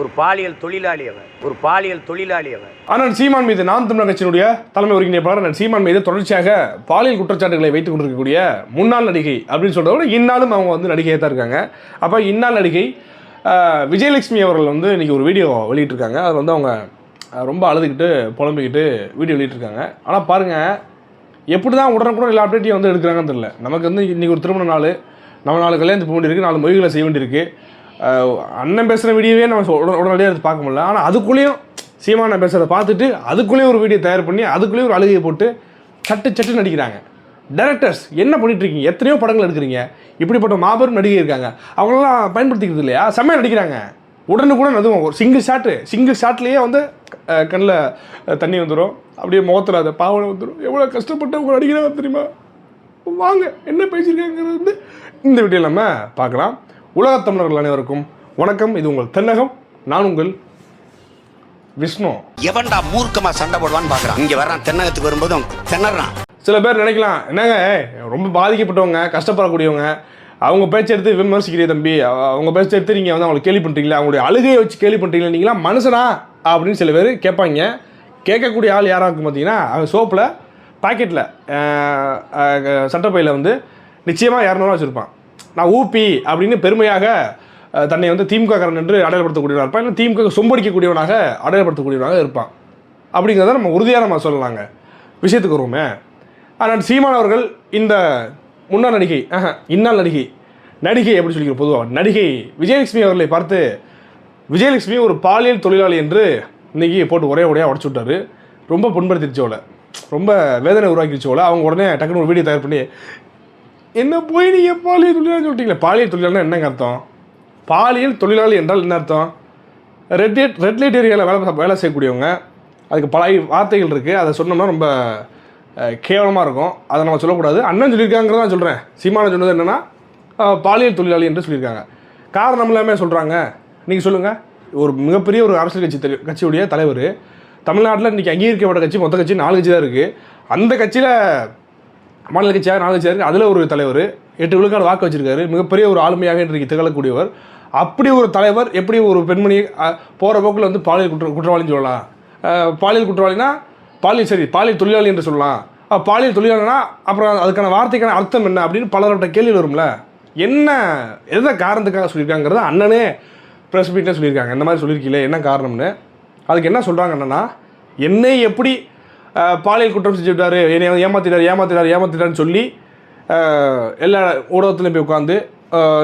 ஒரு பாலியல் தொழிலாளி அவன் ஒரு பாலியல் தொழிலாளி அவன் ஆனால் சீமான் மீது நாம் தமிழர் கட்சியினுடைய தலைமை ஒருங்கிணைப்பாளர் அண்ணன் சீமான் மீது தொடர்ச்சியாக பாலியல் குற்றச்சாட்டுகளை வைத்துக் கொண்டிருக்கக்கூடிய முன்னாள் நடிகை அப்படின்னு சொல்கிறத விட இன்னாலும் அவங்க வந்து நடிகையாக தான் இருக்காங்க. அப்போ இந்நாள் நடிகை விஜயலட்சுமி அவர்கள் வந்து இன்றைக்கி ஒரு வீடியோ வெளியிட்டிருக்காங்க. அது வந்து அவங்க ரொம்ப அழுதுகிட்டு புலம்பிக்கிட்டு வீடியோ வெளியிட்டிருக்காங்க. ஆனால் பாருங்கள் எப்படி தான் உடனுக்குடன் எல்லா அப்டேட்டையும் வந்து எடுக்கிறாங்கன்னு தெரியல. நமக்கு வந்து இன்றைக்கி ஒரு திருமண நாள் நம்ம நாலு கல்யாணத்துக்கு போக வேண்டியிருக்கு நாலு மொழிகளை செய்ய வேண்டியிருக்கு. அண்ணன் பேசுகிற வீடியோவே நம்ம உடனடியாக எடுத்து பார்க்க முடியல. ஆனால் அதுக்குள்ளேயும் சீமான பேசுகிறத பார்த்துட்டு அதுக்குள்ளேயும் ஒரு வீடியோ தயார் பண்ணி அதுக்குள்ளேயும் ஒரு அழுகையை போட்டு சட்டு சட்டு நடிக்கிறாங்க. டேரக்டர்ஸ் என்ன பண்ணிகிட்ருக்கீங்க எத்தனையோ படங்கள் எடுக்கிறீங்க. இப்படிப்பட்ட மாபெரும் நடிகை இருக்காங்க. அவங்களெல்லாம் பயன்படுத்திக்கிறது இல்லையா? செம்மையாக நடிக்கிறாங்க. உடனுக்குடன் அதுவும் ஒரு சிங்கிள் ஷாட்டு சிங்கிள் ஷாட்லேயே வந்து கண்ணில் தண்ணி வந்துடும் அப்படியே முகத்தில் அது பாவனை வந்துடும் எவ்வளோ கஷ்டப்பட்டு உங்களை நடிக்கிறாங்க தெரியுமா? வாங்க என்ன பேசியிருக்காங்கிறது வந்து இந்த வீடியோ நம்ம பார்க்கலாம். உலகத் தமிழர்கள் அனைவருக்கும் வணக்கம். இது உங்கள் தென்னகம். நான் உங்கள் விஷ்ணு. எவன்டா மூர்க்கமா சண்டை போடுவான்னு பாக்குறான். இங்க வர்றான் தென்னகத்துக்கு வரும்போது திணறான். சில பேர் நினைக்கலாம் என்னங்க ரொம்ப பாதிக்கப்பட்டவங்க கஷ்டப்படக்கூடியவங்க அவங்க பேச்சை எடுத்து விமர்சிக்கிறீங்க தம்பி. அவ- அவங்க பேச்சை எடுத்து நீங்கள் வந்து அவங்களை கேள்வி பண்ணுறீங்களா அவங்களுடைய அழுகையை வச்சு கேள்வி பண்ணுறீங்களா நீங்களா மனுஷனா? அப்படின்னு சில பேர் கேட்பாங்க. கேட்கக்கூடிய ஆள் யாராக இருக்கும் பார்த்தீங்கன்னா சோப்பில் பாக்கெட்டில் சட்டப்பையில் வந்து நிச்சயமாக இரநூறுவா வச்சுருப்பான். நான் ஊபி அப்படின்னு பெருமையாக தன்னை வந்து திமுககாரன் என்று அடையாளப்படுத்தக்கூடியவனாக இருப்பான். இல்லை திமுக சொம்படிக்கக்கூடியவனாக அடையாளப்படுத்தக்கூடியவனாக இருப்பான். அப்படிங்கிறத நம்ம உறுதியாக நம்ம சொல்லலாங்க. விஷயத்துக்கு வருவோமே. ஆனால் சீமான் அவர்கள் இந்த முன்னாள் நடிகை ஆஹா, இன்னாள் நடிகை நடிகை எப்படி சொல்லிக்கிறோம் பொதுவாக நடிகை விஜயலட்சுமி அவர்களை பார்த்து விஜயலட்சுமி ஒரு பாலியல் தொழிலாளி என்று இன்னைக்கு போட்டு ஒரே உடையாக உடச்சு விட்டார். ரொம்ப புண்படுத்திடுச்சோல ரொம்ப வேதனை உருவாக்கிடுச்சோல அவங்க உடனே டக்குன்னு ஒரு வீடியோ தயார் பண்ணி என்ன போய் நீங்கள் பாலியல் தொழிலாளி சொல்லிட்டீங்களே. பாலியல் தொழிலாளினா என்னங்க அர்த்தம்? பாலியல் தொழிலாளி என்றால் என்ன அர்த்தம்? ரெட் லைட் ரெட் லைட் ஏரியாவில் வேலை வேலை செய்யக்கூடியவங்க அதுக்கு பல வார்த்தைகள் இருக்குது அதை சொன்னோம்னா ரொம்ப கேவலமாக இருக்கும். அதை நம்ம சொல்லக்கூடாது. அண்ணன் சொல்லியிருக்காங்கிறத நான் சொல்கிறேன் சீமானன் சொன்னது என்னென்னா பாலியல் தொழிலாளி என்று சொல்லியிருக்காங்க. காரணம் இல்லாமல் சொல்கிறாங்க நீங்கள் சொல்லுங்கள் ஒரு மிகப்பெரிய ஒரு அரசியல் கட்சி தெரி- கட்சியுடைய தலைவர் தமிழ்நாட்டில் இன்றைக்கி அங்கீகரிக்கப்பட்ட கட்சி மொத்த கட்சி நாலு கட்சி தான் இருக்குது அந்த கட்சியில் மாநில கட்சியாக நாலு கட்சியாக இருக்குது அதில் ஒரு தலைவர் எட்டு விழுக்காடு வாக்கு வச்சிருக்காரு. மிகப்பெரிய ஒரு ஆளுமையாக இன்றைக்கு திகழக்கூடியவர். அப்படி ஒரு தலைவர் எப்படி ஒரு பெண்மணி போகிற போக்கில் வந்து பாலியல் குற்ற குற்றவாளின்னு சொல்லலாம். பாலியல் குற்றவாளினா பாலியல் சரி பாலியல் தொழிலாளி என்று சொல்லலாம். பாலியல் தொழிலாளினா அப்புறம் அதுக்கான வார்த்தைக்கான அர்த்தம் என்ன அப்படின்னு பலரோட கேள்வி வரும்ல. என்ன எந்த காரணத்துக்காக சொல்லியிருக்காங்கிறத அண்ணனே ப்ரெஸ் மீட்டில் சொல்லியிருக்காங்க. இந்த மாதிரி சொல்லியிருக்கீங்களே என்ன காரணம்னு. அதுக்கு என்ன சொல்கிறாங்க என்னன்னா என்னை எப்படி பாலியல் குற்றம் செஞ்சு விட்டார் என்னை ஏமாற்றினார் ஏமாத்திட்டார் ஏமாத்திட்டார் சொல்லி எல்லா ஊடகத்துலையும் போய் உட்காந்து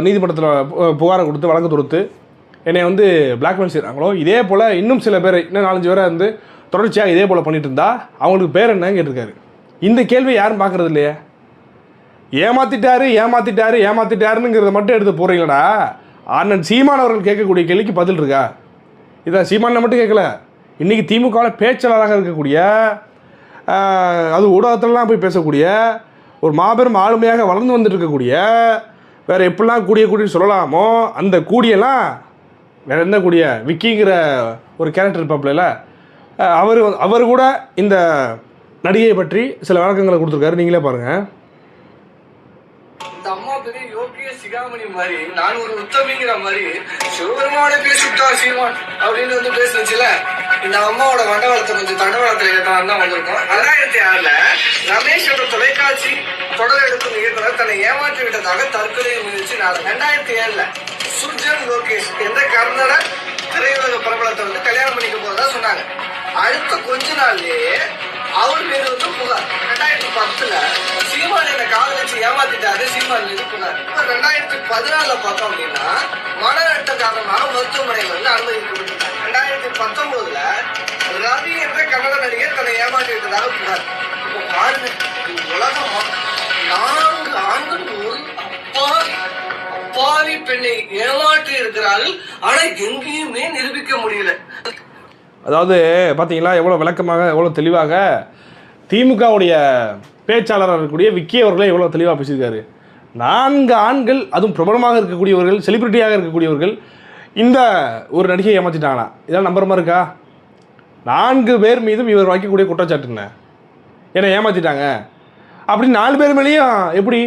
நீதிமன்றத்தில் புகாரை கொடுத்து வழக்கு தொடுத்து என்னை வந்து பிளாக்மெயில் செய்கிறாங்களோ இதே போல் இன்னும் சில பேர் இன்னும் நாலஞ்சு பேரை வந்து தொடர்ச்சியாக இதே போல் பண்ணிட்டு இருந்தா அவங்களுக்கு பேர் என்னன்னு கேட்டிருக்காரு. இந்த கேள்வி யாரும் பார்க்குறது இல்லையே? ஏமாத்திட்டாரு ஏமாத்திட்டாரு ஏமாத்திட்டாருங்கிறத மட்டும் எடுத்து போகிறீங்களா அண்ணன் சீமான் அவர்கள் கேட்கக்கூடிய கேள்விக்கு பதில் இருக்கா? இதை சீமானில் மட்டும் கேட்கல. இன்றைக்கி திமுகவில் பேச்சாளராக இருக்கக்கூடிய அது ஊடகத்திலலாம் போய் பேசக்கூடிய ஒரு மாபெரும் ஆளுமையாக வளர்ந்து வந்துட்டு இருக்கக்கூடிய வேற எப்படிலாம் கூடிய கூடின்னு சொல்லலாமோ அந்த கூடியெல்லாம் வேற என்ன கூடிய விக்கிங்கிற ஒரு கேரக்டர் இருப்பாப்ல அவர் அவர் கூட இந்த நடிகையை பற்றி சில விளக்கங்களை கொடுத்துருக்காரு. நீங்களே பாருங்கள் இந்த அம்மா பெரிய யோகிய சிகாமணி மாதிரி நான் ஒரு உத்தமிங்கிற மாதிரி சிவபெருமான பேசிட்டா சீமான் அப்படின்னு வந்து பேசுனுச்சுல? இந்த அம்மாவோட மண்டபத்தை கொஞ்சம் தண்டவாளத்துல ஏற்றலாம் தான் வந்திருக்கோம். ரெண்டாயிரத்தி ஆறுல ரமேஷோட தொலைக்காட்சி தொடர் எடுக்கும் இயக்குனர் தன்னை ஏமாற்றி விட்டதாக தற்கொலை முயற்சி நான் ரெண்டாயிரத்தி ஏழுல சுர்ஜன் லோகேஷ் என்ற கர்நாடக திரையுலக பிரபலத்தை வந்து கல்யாணம் பண்ணிக்க போறதா சொன்னாங்க. அடுத்த கொஞ்ச நாள்லயே அவர் மீது வந்து புகார். ரெண்டாயிரத்தி பத்துல சீமான் என்ன காதலிச்சு ஏமாத்திட்டாரு சீமான் மீது புகார். இப்ப ரெண்டாயிரத்தி பதினாலுல பார்த்தோம் அப்படின்னா ஏமாற்றி ஆனா எங்கேயுமே நிரூபிக்க முடியல. அதாவது பார்த்தீங்களா எவ்வளோ விளக்கமாக எவ்வளோ தெளிவாக திமுகவுடைய பேச்சாளராக இருக்கக்கூடிய விக்கி அவர்களே எவ்வளோ தெளிவாக பேசியிருக்காரு. நான்கு ஆண்கள் அதுவும் பிரபலமாக இருக்கக்கூடியவர்கள் செலிபிரிட்டியாக இருக்கக்கூடியவர்கள் இந்த ஒரு நடிகையை ஏமாற்றிட்டாங்களா இதெல்லாம் நம்புற மாதிரி இருக்கா? நான்கு பேர் மீதும் இவர் வைக்கக்கூடிய குற்றச்சாட்டுங்க என்னை? ஏமாற்றிட்டாங்க அப்படி நாலு பேர் மேலேயும் எப்படி?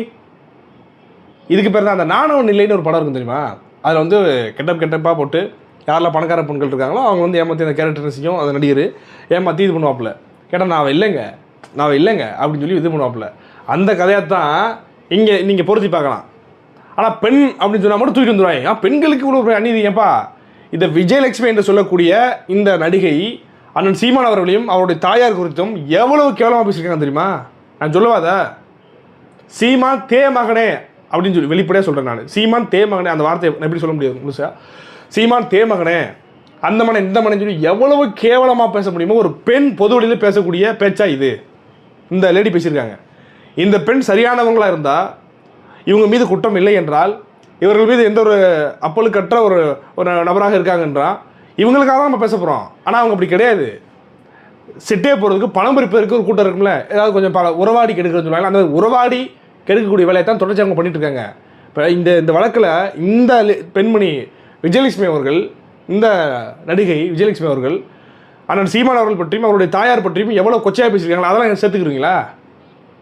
இதுக்கு பேர் தான் அந்த நாணவ நிலைன்னு ஒரு படம் இருக்கும் தெரியுமா? அதில் வந்து கெட்டப் கெட்டப்பாக போட்டு யாரெல்லாம் பணக்கார பெண்கள் இருக்காங்களோ அவங்க வந்து ஏமாற்றி அந்த கேரக்டர் ரசிக்கும் அந்த நடிகர் ஏமாற்றி இது பண்ணுவாப்புல. கேட்டால் நான் இல்லைங்க. நான் இல்லைங்க. அப்படின்னு சொல்லி இது பண்ணுவாப்புல. அந்த கதையை தான் இங்கே நீங்கள் பொருத்தி பார்க்கலாம். ஆனால் பெண் அப்படின்னு சொன்னால் மட்டும் தூக்கி வந்துடுவாங்க ஆ பெண்களுக்கு இவ்வளோ பெரிய அநீதி ஏப்பா இந்த விஜயலட்சுமி என்று சொல்லக்கூடிய இந்த நடிகை அண்ணன் சீமான் அவர்களையும் அவருடைய தாயார் குறித்தும் எவ்வளவு கேவலமாக பேசியிருக்காங்க தெரியுமா? நான் சொல்லவாத சீமான் தே மகனே அப்படின்னு சொல்லி வெளிப்படையாக சொல்கிறேன் நான். சீமான் தேமகனே அந்த வார்த்தை நான் எப்படி சொல்ல முடியாது முழுசா? சீமான் தே மகனே அந்த மனை இந்த மனை சொல்லி எவ்வளவு கேவலமாக பேச முடியுமோ ஒரு பெண் பொது வழியில் பேசக்கூடிய பேச்சா இது. இந்த லேடி பேசியிருக்காங்க. இந்த பெண் சரியானவங்களாக இருந்தால் இவங்க மீது குற்றம் இல்லை என்றால் இவர்கள் மீது எந்த ஒரு அப்பலுக்கற்ற ஒரு ஒரு நபராக இருக்காங்கன்றான் இவங்களுக்காக தான் நம்ம பேச போகிறோம் ஆனால் அவங்க அப்படி கிடையாது. சிட்டே போகிறதுக்கு பணம் பறிப்பதற்கு ஒரு கூட்டம் இருக்கும்ல. ஏதாவது கொஞ்சம் பல உறவாடி கெடுக்கிறதுன்னு சொல்லுவாங்க அந்த உறவாடி கெடுக்கக்கூடிய வேலையை தான் தொடர்ச்சி அவங்க பண்ணிட்டு இருக்காங்க இப்போ இந்த இந்த வழக்கில் இந்த பெண்மணி விஜயலட்சுமி அவர்கள் இந்த நடிகை விஜயலட்சுமி அவர்கள் அண்ணன் சீமான் அவர்கள் பற்றியும் அவருடைய தாயார் பற்றியும் எவ்வளோ கொச்சையாக பேசியிருக்காங்களா? அதெல்லாம் சேர்த்துக்கிறீங்களா?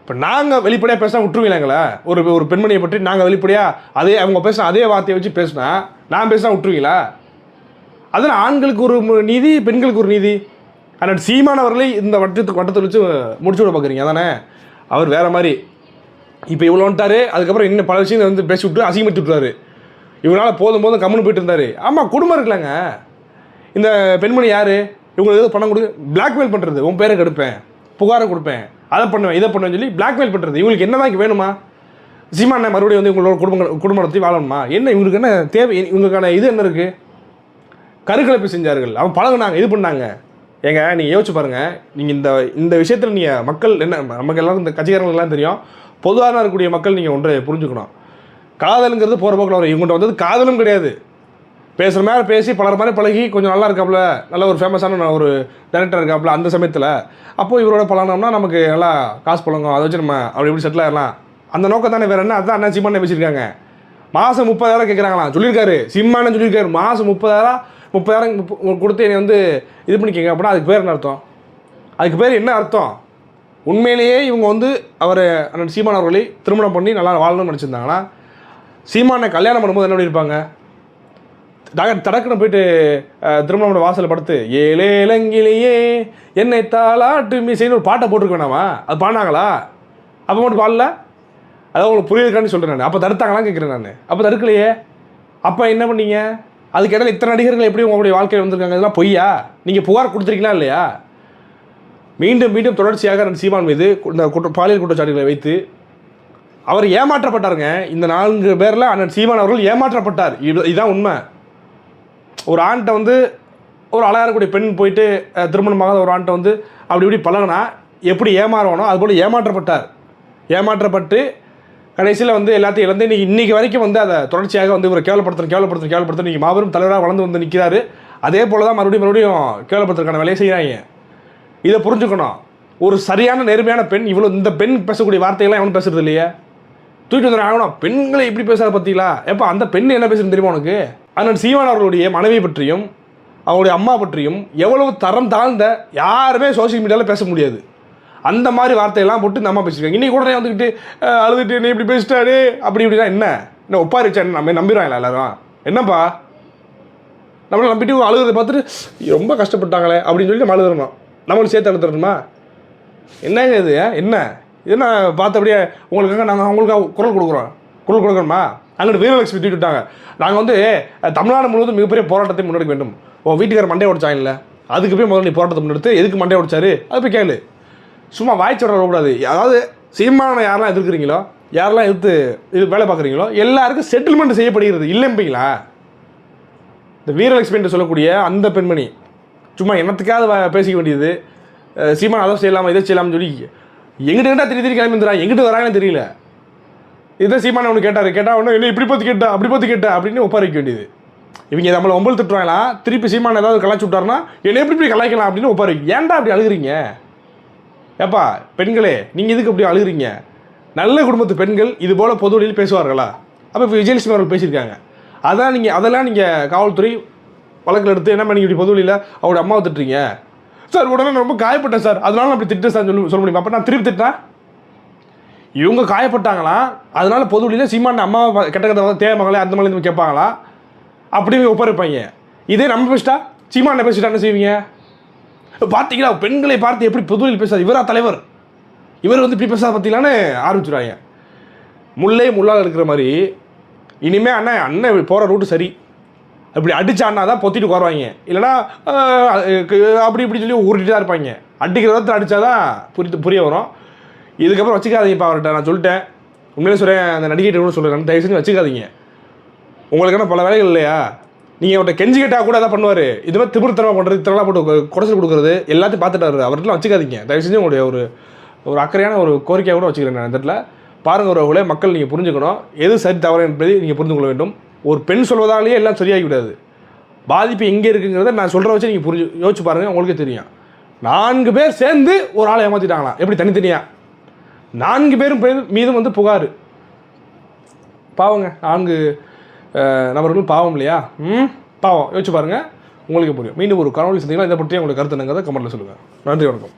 இப்போ நாங்கள் வெளிப்படையாக பேசினா விட்டுருவீங்களா ஒரு ஒரு பெண்மணியை பற்றி நாங்கள் வெளிப்படையாக அதே அவங்க பேசின அதே வார்த்தையை வச்சு பேசினா நான் பேசினா விட்டுருவீங்களா? அதில் ஆண்களுக்கு ஒரு நீதி பெண்களுக்கு ஒரு நீதி. ஆனால் சீமான் இந்த வட்டத்துக்கு வட்டத்தை வச்சு முடிச்சு விட பார்க்குறீங்க அதானே? அவர் வேறு மாதிரி. இப்போ இவ்வளோ வந்துட்டாரு அதுக்கப்புறம் இன்னும் பல விஷயங்கள் வந்து பேசி விட்டு அசிங்கப்படுத்தி விட்டுறாரு. இவனால் போதும் போதும் கம்முன்னு போயிட்டு இருந்தாரு. ஆமாம் குடும்பம் இருக்கலாங்க இந்த பெண்மணி யார்? இவங்களுக்கு ஏதோ பணம் கொடுக்க பிளாக்மெயில் பண்ணுறது உன் பேரை கெடுப்பேன் புகாரை கொடுப்பேன் அதை பண்ணுவேன் இதை பண்ணுவேன்னு சொல்லி பிளாக்மெயில் பண்ணுறது இவங்களுக்கு என்ன தான் வேணுமா? சீமாண்ண மறுபடியும் வந்து உங்களோட குடும்ப குடும்பம் நடத்தி வாழணுமா? என்ன இவங்களுக்கு என்ன தேவை? இவங்களுக்கான இது என்ன இருக்குது கருக்கலைப்பு செஞ்சார்கள். அவன் பழகுனாங்க இது பண்ணாங்க. ஏங்க நீங்கள் யோசிச்சு பாருங்கள் நீங்கள் இந்த இந்த விஷயத்தில் நீங்கள் மக்கள் என்ன நமக்கு எல்லாரும் இந்த கட்சிக்காரங்களுக்குலாம் தெரியும். பொதுவாக இருக்கக்கூடிய மக்கள் நீங்கள் ஒன்றை புரிஞ்சுக்கணும். காதலுங்கிறது போகிற போக்கில் வரும். இவங்கள்ட்ட வந்தது காதலும் கிடையாது. பேசுகிற மாதிரி பேசி பலர் மாதிரி பழகி கொஞ்சம் நல்லா இருக்காப்புல. நல்ல ஒரு ஃபேமஸான ஒரு டேரக்டர் இருக்காப்புல அந்த சமயத்தில். அப்போது இவரோட பழகினோம்னா நமக்கு நல்லா காசு பழங்கும். அதை வச்சு நம்ம அப்படி இப்படி செட்டில் ஆயிடலாம். அந்த நோக்கம் தானே வேறு என்ன? அதுதான் அண்ணா சீமானே பேசியிருக்காங்க. மாதம் முப்பதாயிரம் கேட்குறாங்களாம் சொல்லியிருக்காரு. சிம்மானு சொல்லியிருக்காரு. மாதம் முப்பதாயிரம் முப்பதாயிரம் கொடுத்து என்னை வந்து இது பண்ணிக்கங்க அப்படின்னா அதுக்கு பேர் என்ன அர்த்தம்? அதுக்கு பேர் என்ன அர்த்தம்? உண்மையிலேயே இவங்க வந்து அவர் அண்ணன் சீமான் அவர்களை திருமணம் பண்ணி நல்லா வாழணும்னு நினச்சிருந்தாங்கன்னா சீமானை கல்யாணம் பண்ணும்போது என்ன பண்ணியிருப்பாங்க டாக்டர் தடக்குன்னு போயிட்டு திருமணம் வாசலில் படுத்து ஏழே இலங்கிலேயே என்னை தாளாட்டு மீசைன்னு ஒரு பாட்டை போட்டிருக்க வேணாமா அது பாடினாங்களா? அப்போ மட்டும் பாடல. அதான் உங்களுக்கு புரியுதுக்கான்னு சொல்கிறேன் நான். அப்போ தடுத்தாங்களான்னு கேட்குறேன் நான். அப்போ தடுக்கலையே. அப்போ என்ன பண்ணீங்க? அதுக்கு இடையில இத்தனை நடிகர்கள் எப்படி உங்களுடைய வாழ்க்கையில் வந்திருக்காங்க? இதெல்லாம் பொய்யா? நீங்கள் புகார் கொடுத்துருக்கீங்களா இல்லையா? மீண்டும் மீண்டும் தொடர்ச்சியாக அண்ணன் சீமான் மீது இந்த குற்ற பாலியல் குற்றச்சாட்டுகளை வைத்து அவர் ஏமாற்றப்பட்டாருங்க. இந்த நான்கு பேரில் அண்ணன் சீமான் அவர்கள் ஏமாற்றப்பட்டார். இது இதுதான் உண்மை. ஒரு ஆண்கிட்ட வந்து ஒரு அழகாக இருக்கக்கூடிய பெண் போயிட்டு திருமணமாகாத ஒரு ஆண்கிட்ட வந்து அப்படி இப்படி பழகினா எப்படி ஏமாறுவானோ அதுபோல் ஏமாற்றப்பட்டார். ஏமாற்றப்பட்டு கடைசியில் வந்து எல்லாத்தையும் இழந்து இன்னைக்கு இன்னைக்கு வரைக்கும் வந்து அதை தொடர்ச்சியாக வந்து இவரை கேவலப்படுத்துற கேவலப்படுத்துற கேவலப்படுத்துற இன்னைக்கு மாபெரும் தலைவராக வளர்ந்து வந்து நிற்கிறாரு அதே போல் தான் மறுபடியும் மறுபடியும் கேவலப்படுத்துறதுக்கான வேலையை செய்கிறாங்க இதை புரிஞ்சுக்கணும். ஒரு சரியான நேர்மையான பெண் இவ்வளோ இந்த பெண் பேசக்கூடிய வார்த்தைகள்லாம் எவனும் பேசுறது இல்லையே? தூக்கிட்டு வந்து ஆகணும். பெண்களை எப்படி பேசாத பார்த்தீங்களா எப்போ அந்த பெண் என்ன பேசுறது தெரியுமா உனக்கு? அண்ணன் சீமான் அவர்களுடைய மனைவி பற்றியும் அவருடைய அம்மா பற்றியும் எவ்வளவு தரம் தாழ்ந்த யாருமே சோஷியல் மீடியாவில் பேச முடியாது. அந்த மாதிரி வார்த்தையெல்லாம் போட்டு இந்த அம்மா பேசியிருக்காங்க. இன்னைக்கு உடனே வந்துக்கிட்டு அழுதுட்டு நீ இப்படி பேசிட்டாரு அப்படி இப்படின்னா என்ன? என்ன ஒப்பாரிச்சா என்ன? நம்ம நம்பிடுவாங்களா எல்லாரும்? என்னப்பா? நம்மளை நம்பிட்டு அழுகிறத பார்த்துட்டு ரொம்ப கஷ்டப்பட்டாங்களே அப்படின்னு சொல்லி நம்ம அழுதுறோம் நம்மளும் சேர்த்து அழுதுறணுமா என்னங்க இது என்ன? இது என்ன பார்த்தபடியே உங்களுக்காக நாங்கள் அவங்களுக்காக குரல் கொடுக்குறோம். குரல் கொடுக்கணுமா? அங்கிட்டு வீரலட்சுமி தூக்கி விட்டாங்க. நாங்கள் வந்து தமிழ்நாடு முழுவதும் மிகப்பெரிய போராட்டத்தை முன்னெடுக்க வேண்டும். உன் வீட்டுக்கார மண்டே உடைச்சாங்கல்ல அதுக்கு போய் முதல்ல நீ போராட்டத்தை முன்னெடுத்து எதுக்கு மண்டே உடைச்சாரு? அது போய் கேளு. சும்மா வாய்ச்சி விடக்கூடாது அதாவது சீமான யாரெல்லாம் எதிர்க்கிறீங்களோ யாரெல்லாம் எதிர்த்து இது வேலை பார்க்குறீங்களோ எல்லாருக்கும் செட்டில்மெண்ட் செய்யப்படுகிறது. இல்லைம்பீங்களா? இந்த வீரலட்சுமி என்று சொல்லக்கூடிய அந்த பெண்மணி சும்மா என்னத்துக்காவது பேசிக்க வேண்டியது. அஹ் சீமான் அதை செய்யலாமா இதை செய்யலாம்னு சொல்லி எங்கிட்ட கேட்டால் திரி திரி கிளம்பி வந்துடா எங்கிட்ட வராங்கன்னு தெரியல. இதை சீமான் அவனு கேட்டார். கேட்டால் ஒன்று என்ன இப்படி பார்த்து கேட்டா அப்படி பார்த்து கேட்டா அப்படின்னு ஒப்பா வைக்க வேண்டியது. இவங்க நம்மளை ஒம்பல் திட்டுறாங்களா? திருப்பி சீமான ஏதாவது கலாய்ச்சி விட்டாருன்னா என்னை எப்படி இப்படி கலாய்க்கலாம்? அப்படின்னு ஒப்பார வைக்க ஏன்டா அப்படி அழுகிறீங்க? ஏப்பா பெண்களே நீங்கள் இதுக்கு அப்படி அழுகுறீங்க? நல்ல குடும்பத்து பெண்கள் இது போல் பொது வழியில் பேசுவார்களா? அப்போ இப்போ விஜயலட்சுமி அவர்கள் பேசியிருக்காங்க. அதான் நீங்கள் அதெல்லாம் நீங்கள் காவல்துறை வழக்கில் எடுத்து என்ன பண்ணி இப்படி பொது அவரோட அம்மாவை திட்டுறீங்க. சார் உடனே ரொம்ப காயப்பட்டேன் சார். அதனால அப்படி திட்டேன் சார் சொல்லி சொல்ல முடியுமா? அப்போ நான் திருப்பி திட்டேன் இவங்க காயப்பட்டாங்களா? அதனால பொது வழியில் சீமான அம்மாவை கெட்ட கதை தேவை தேவைங்களே அந்த மாதிரி கேட்பாங்களா? அப்படி ஒப்படைப்பாங்க இதே நம்ம பேசிட்டா? சீமான பேசிட்டா? என்ன செய்வீங்க? பார்த்தீங்களா பெண்களை பார்த்து எப்படி பொதுவில் பேசாது. இவரா தலைவர். இவர் வந்து இப்படி பேசாத பார்த்தீங்களான்னு ஆரம்பிச்சுடுவாங்க முல்லை முள்ளால் இருக்கிற மாதிரி இனிமே அண்ணன் அண்ணன் போகிற ரூட்டு சரி. இப்படி அடித்தான்னா தான் பொத்திட்டு வருவாங்க இல்லைன்னா அப்படி இப்படி சொல்லி உருட்டிட்டு தான் இருப்பாங்க. அடிக்கிற விதத்தில் அடித்தாதான் புரிய புரிய வரும். இதுக்கப்புறம் வச்சுக்காதீங்கப்பா அவர்கிட்ட. நான் சொல்லிட்டேன். உண்மையிலே சொல்கிறேன் அந்த நடிகைகிட்ட கூட சொல்கிறேன் தயவு செஞ்சு வச்சுக்காதீங்க. உங்களுக்கான பல வேலைகள் இல்லையா? நீங்கள் அவர்கிட்ட கெஞ்சி கேட்டால் கூட அதான் பண்ணுவார். இது மாதிரி திமிர்த்தனமாக பண்ணுறது திரளாக போட்டு குடைச்சல் கொடுக்குறது எல்லாத்தையும் பார்த்துட்டாரு. அவர்கிட்டலாம் வச்சுக்காதீங்க. தயவு செஞ்சு உங்களுடைய ஒரு ஒரு அக்கறையான ஒரு கோரிக்கையாக கூட வச்சுக்கிறேன் நான் இந்த இடத்துல. பாருங்க உறவுகளே மக்கள் நீங்கள் புரிஞ்சுக்கணும். எது சரி தவறு என்பதை நீங்கள் புரிந்து கொள்ள வேண்டும். ஒரு பெண் சொல்வதாலேயே எல்லாம் சரியாகிவிடாது. பாதிப்பு எங்கே இருக்குங்கிறத நான் சொல்கிற வச்சு நீங்கள் புரிஞ்சு யோசிச்சு பாருங்கள் உங்களுக்கே தெரியும். நான்கு பேர் சேர்ந்து ஒரு ஆளை ஏமாற்றிட்டாங்களாம் எப்படி தனித்தனியாக நான்கு பேரும் பேர் மீதும் வந்து புகார். பாவங்க நான்கு நபர்களும் நபர்கள் பாவம் இல்லையா? ம்? பாவம். யோசிச்சு பாருங்கள் உங்களுக்கு புரியும். மீண்டும் ஒரு கனவு சந்திக்கலாம். இதை பற்றி உங்களுக்கு கருத்து என்னங்கிறத கமெண்ட்டில் சொல்லுங்கள் நன்றி வணக்கம்.